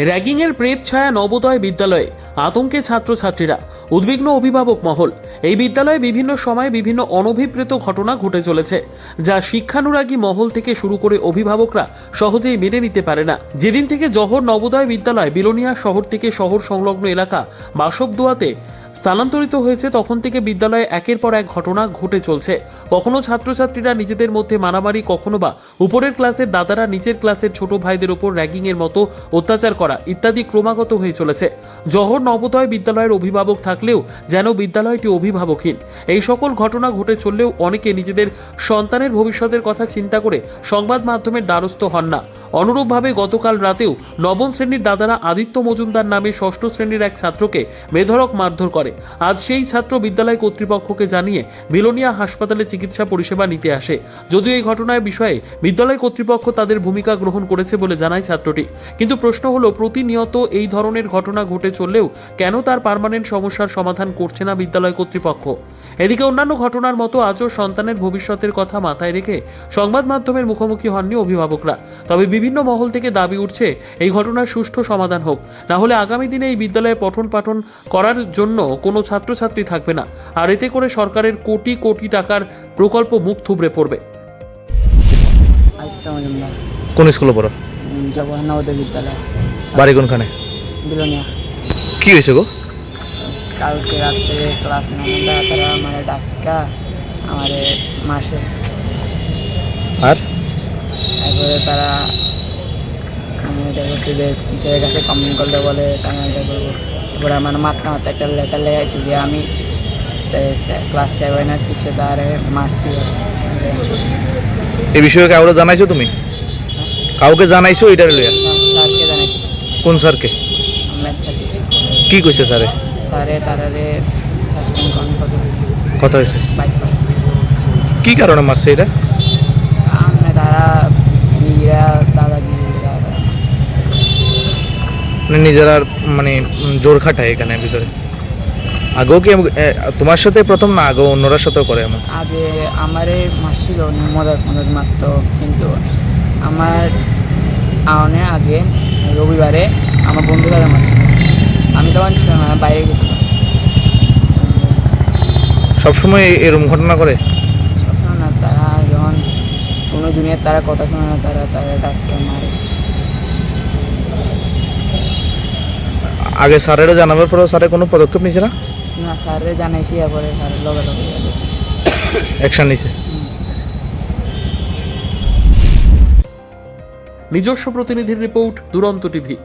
র্যাগিংয়ের প্রেত ছায়া নবোদয় বিদ্যালয়ে আতঙ্কে ছাত্রছাত্রীরা, উদ্বিগ্ন অভিভাবক মহল। এই বিদ্যালয়ে বিভিন্ন সময়ে বিভিন্ন অনভিপ্রেত ঘটনা ঘটে চলেছে, যা শিক্ষানুরাগী মহল থেকে শুরু করে অভিভাবকরা সহজেই মেনে নিতে পারে না। যেদিন থেকে জহর নবোদয় বিদ্যালয় বিলোনিয়া শহর থেকে শহর সংলগ্ন এলাকা বাসবদুয়াতে স্থানান্তরিত হয়েছে, তখন থেকে বিদ্যালয়ে একের পর এক ঘটনা ঘটে চলছে। কখনো ছাত্রছাত্রীরা নিজেদের মধ্যে মারামারি, কখনো বা উপরের ক্লাসের দাদারা নিচের ক্লাসের ছোট ভাইদের উপর র্যাগিংয়ের মতো অত্যাচার করা ইত্যাদি ক্রমাগত হয়ে চলেছে। জহর নবোদয় বিদ্যালয়ের অভিভাবক থাকলেও যেন বিদ্যালয়টি অভিভাবকহীন। এই সকল ঘটনা ঘটে চললেও অনেকে নিজেদের সন্তানের ভবিষ্যতের কথা চিন্তা করে সংবাদ মাধ্যমের দ্বারস্থ হন না। অনুরূপভাবে গতকাল রাতেও নবম শ্রেণির দাদারা আদিত্য মজুমদার নামে ষষ্ঠ শ্রেণির এক ছাত্রকে বেধড়ক মারধর করে। আজ সেই ছাত্র বিদ্যালয় কর্তৃপক্ষকে জানিয়ে বিলোনিয়া হাসপাতালে চিকিৎসা পরিষেবা নিতে আসে। যদিও এই ঘটনার বিষয়ে বিদ্যালয় কর্তৃপক্ষ তাদের ভূমিকা গ্রহণ করেছে বলে জানায় ছাত্রটি। কিন্তু প্রশ্ন হলো, প্রতিনিয়ত এই ধরনের ঘটনা ঘটে চললেও কেন তার পার্মানেন্ট সমস্যার সমাধান করছে না বিদ্যালয় কর্তৃপক্ষ? এদিকে অন্যান্য ঘটনার মতো আজও সন্তানের ভবিষ্যতের কথা মাথায় রেখে সংবাদ মাধ্যমের মুখোমুখি হননি অভিভাবকরা। তবে বিভিন্ন মহল থেকে দাবি উঠছে এই ঘটনার সুষ্ঠু সমাধান হোক। না হলে আগামী দিনে এই বিদ্যালয়ে পঠন পাঠন করার জন্য কোনো ছাত্রছাত্রী থাকবে না। আর এতে করে সরকারের কোটি কোটি টাকার প্রকল্প মুখ থুবড়ে পড়বে। কোন স্কুলে পড়ো? নবোদয় বিদ্যালয়। বাড়ি কোনখানে? বিলোনিয়া। কি হয়েছে গো? কালকে রাত্রে ক্লাস নাইন তারা আমার ডাক্কা আমার মাসে আর? তারপরে তারা যে টিচারের কাছে কমপ্লেন করলে বলে তারপরে আমার মাত্রা মাত্রা একটা লেটার লেগেছে যে আমি ক্লাস সেভেন আর সিক্সে তারে মারছি। এই বিষয়ে কাউকে জানাইছো তুমি? কাউকে জানাইছো এটার লইয়া? স্যারকে জানাইছি। কোন স্যারকে? ম্যাথ স্যারকে। কি কইছে স্যারে স্যারে তারারে সাসপেন্ড করেন কত কথা। হয়েছে কি কারণে মারছে এটা আমরা তারা নিজেরা দাদাগিরিরা মানে নিজেরা মানে জোর খাটায় এখানে ভিতরে আগেও কি তোমার সাথে প্রথম না আগেও অন্যরার সাথেও করে এমন আগে আমারে মারছিল মদত মদত মারত কিন্তু আমার আওনে আগে রবিবারে আমার বন্ধুরা মারছিল আমি তখন ছিলাম না বাইরে গেছিলাম সবসময় এ- এরকম ঘটনা করে? সবসময় না তারা যখন কোনো দুনিয়ার তারা কথা শোনে না তারা তারা ডাক্তার মারে। আগে স্যারেরও জানাবার পরেও স্যারে কোনো পদক্ষেপ নিছে না? না স্যারে জানাইছি এরপরে স্যারের লগে লগে গেছে। অ্যাকশন নিছে? নিজস্ব প্রতিনিধির রিপোর্ট দুরন্ত টিভি।